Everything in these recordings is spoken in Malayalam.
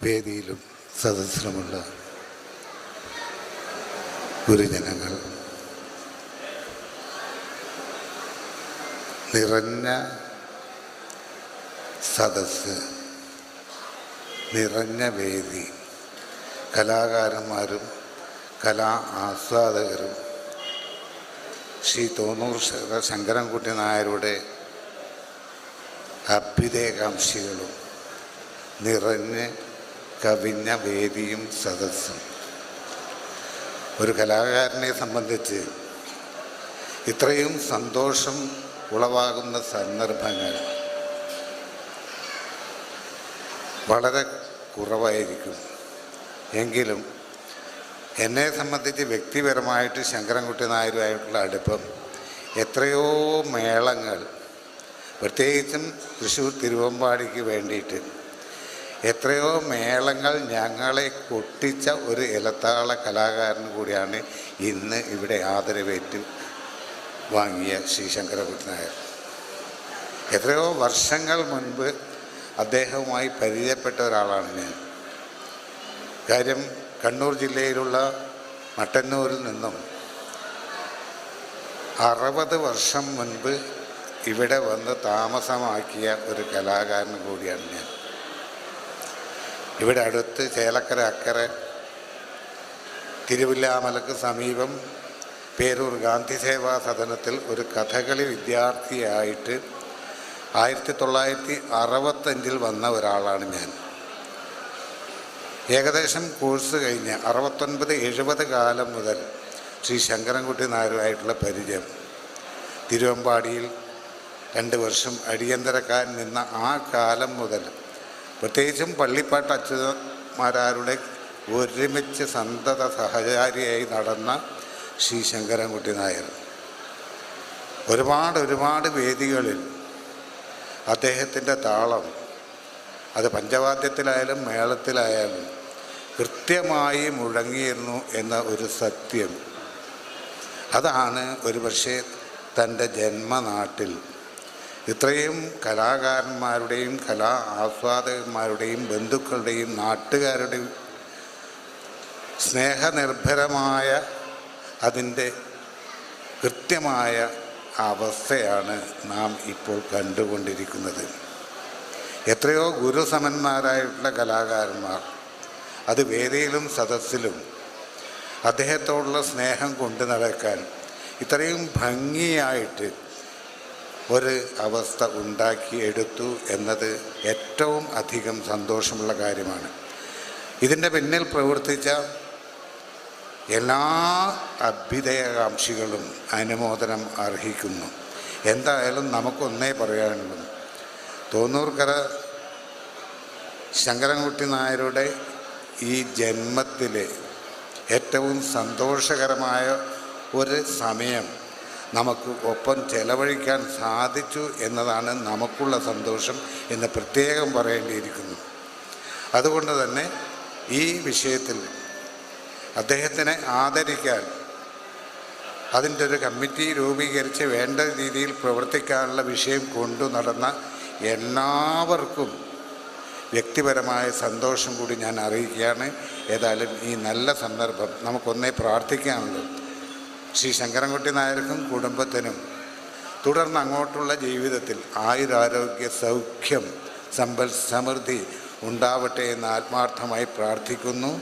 വേദിയിലും സദസ്സിലുമുള്ള ഗുരുജനങ്ങൾ നിറഞ്ഞ സദസ്സ് നിറഞ്ഞ വേദി കലാകാരന്മാരും കലാ ആസ്വാദകരും ശ്രീ തോന്നൂർ ശങ്കരൻകുട്ടി നായരുടെ അഭ്യുദയകാംക്ഷികളും നിറഞ്ഞ് കവിഞ്ഞ വേദിയും സദസ്സും. ഒരു കലാകാരനെ സംബന്ധിച്ച് ഇത്രയും സന്തോഷം ഉളവാകുന്ന സന്ദർഭങ്ങൾ വളരെ കുറവായിരിക്കും. എങ്കിലും എന്നെ സംബന്ധിച്ച് വ്യക്തിപരമായിട്ട് ശങ്കരൻകുട്ടി നായരുമായിട്ടുള്ള അടുപ്പം എത്രയോ മേളങ്ങൾ പ്രത്യേകിച്ചും തൃശ്ശൂർ തിരുവമ്പാടിക്ക് വേണ്ടിയിട്ട് എത്രയോ മേളങ്ങൾ ഞങ്ങളെ കൊട്ടിച്ച ഒരു ഇലത്താള കലാകാരൻ കൂടിയാണ് ഇന്ന് ഇവിടെ ആദരവേറ്റ് വാങ്ങിയ ശ്രീ ശങ്കരകുട്ടി നായർ. എത്രയോ വർഷങ്ങൾ മുൻപ് അദ്ദേഹവുമായി പരിചയപ്പെട്ട ഒരാളാണ് ഞാൻ. കാര്യം കണ്ണൂർ ജില്ലയിലുള്ള മട്ടന്നൂരിൽ നിന്നും അറുപത് വർഷം മുൻപ് ഇവിടെ വന്ന് താമസമാക്കിയ ഒരു കലാകാരൻ കൂടിയാണ് ഞാൻ. ഇവിടെ അടുത്ത് ചേലക്കര അക്കരെ തിരുവില്ലാമലക്ക് സമീപം പേരൂർ ഗാന്ധി സേവാ സദനത്തിൽ ഒരു കഥകളി വിദ്യാർത്ഥിയായിട്ട് ആയിരത്തി തൊള്ളായിരത്തി അറുപത്തഞ്ചിൽ വന്ന ഒരാളാണ് ഞാൻ. ഏകദേശം കോഴ്സ് കഴിഞ്ഞ് അറുപത്തൊൻപത് എഴുപത് കാലം മുതൽ ശ്രീ ശങ്കരൻകുട്ടി നായരുമായിട്ടുള്ള പരിചയം. തിരുവമ്പാടിയിൽ രണ്ട് വർഷം അടിയന്തരക്കാരൻ നിന്ന ആ കാലം മുതൽ പ്രത്യേകിച്ചും പള്ളിപ്പാട്ട് അച്യുതന്മാരാരുടെ ഒരുമിച്ച് സന്തത സഹചാരിയായി നടന്ന ശ്രീ ശങ്കരൻകുട്ടി നായർ. ഒരുപാട് ഒരുപാട് വേദികളിൽ അദ്ദേഹത്തിന്റെ താളം അത് പഞ്ചവാദ്യത്തിലായാലും മേളത്തിലായാലും കൃത്യമായി മുഴങ്ങിയിരുന്നു എന്ന ഒരു സത്യം. അതാണ് ഒരുപക്ഷെ തന്റെ ജന്മനാട്ടിൽ ഇത്രയും കലാകാരന്മാരുടെയും കലാ ആസ്വാദകന്മാരുടെയും ബന്ധുക്കളുടെയും നാട്ടുകാരുടെയും സ്നേഹനിർഭരമായ അതിന്റെ കൃത്യമായ അവസ്ഥയാണ് നാം ഇപ്പോൾ കണ്ടുകൊണ്ടിരിക്കുന്നത്. എത്രയോ ഗുരുസമന്മാരായിട്ടുള്ള കലാകാരന്മാർ അത് വേദിയിലും സദസ്സിലും അദ്ദേഹത്തോടുള്ള സ്നേഹം കൊണ്ടു നടക്കാൻ ഇത്രയും ഭംഗിയായിട്ട് ഒരു അവസ്ഥ ഉണ്ടാക്കിയെടുത്തു എന്നത് ഏറ്റവും അധികം സന്തോഷമുള്ള കാര്യമാണ്. ഇതിന്റെ പിന്നിൽ പ്രവർത്തിച്ച എല്ലാ അഭ്യുദയകാംക്ഷികളും അനുമോദനം അർഹിക്കുന്നു. എന്തായാലും നമുക്കൊന്നേ പറയാനുള്ളൂ. തോന്നൂർക്കര ശങ്കരൻകുട്ടി നായരുടെ ഈ ജന്മത്തിലെ ഏറ്റവും സന്തോഷകരമായ ഒരു സമയം നമുക്ക് ഒപ്പം ചെലവഴിക്കാൻ സാധിച്ചു എന്നതാണ് നമുക്കുള്ള സന്തോഷം എന്ന് പ്രത്യേകം പറയേണ്ടിയിരിക്കുന്നു. അതുകൊണ്ട് തന്നെ ഈ വിഷയത്തിൽ അദ്ദേഹത്തിനെ ആദരിക്കാൻ അതിന്റെ ഒരു കമ്മിറ്റി രൂപീകരിച്ച് വേണ്ട രീതിയിൽ പ്രവർത്തിക്കാനുള്ള വിഷയം കൊണ്ടു നടന്ന എല്ലാവർക്കും വ്യക്തിപരമായ സന്തോഷം കൂടി ഞാൻ അറിയിക്കുകയാണ്. ഏതായാലും ഈ നല്ല സന്ദർഭം നമുക്കൊന്നേ പ്രാർത്ഥിക്കാനുള്ളൂ. ശ്രീ ശങ്കരൻകുട്ടി നായർക്കും കുടുംബത്തിനും തുടർന്ന് അങ്ങോട്ടുള്ള ജീവിതത്തിൽ ആയുരാരോഗ്യ സൗഖ്യം സമ്പൽ സമൃദ്ധി ഉണ്ടാവട്ടെ എന്ന് ആത്മാർത്ഥമായി പ്രാർത്ഥിക്കുന്നു.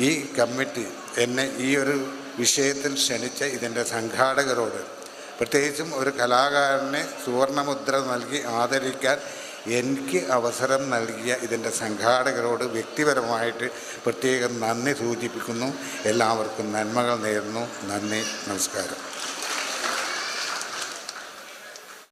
ഈ കമ്മിറ്റി എന്നെ ഈ ഒരു വിഷയത്തിൽ ക്ഷണിച്ച ഇതിന്റെ സംഘാടകരോട് പ്രത്യേകിച്ചും ഒരു കലാകാരനെ സുവർണമുദ്ര നൽകി ആദരിക്കാൻ എനിക്ക് അവസരം നൽകിയ ഇതിന്റെ സംഘാടകരോട് വ്യക്തിപരമായിട്ട് പ്രത്യേകം നന്ദി സൂചിപ്പിക്കുന്നു. എല്ലാവർക്കും നന്മകൾ നേരുന്നു. നന്ദി നമസ്കാരം.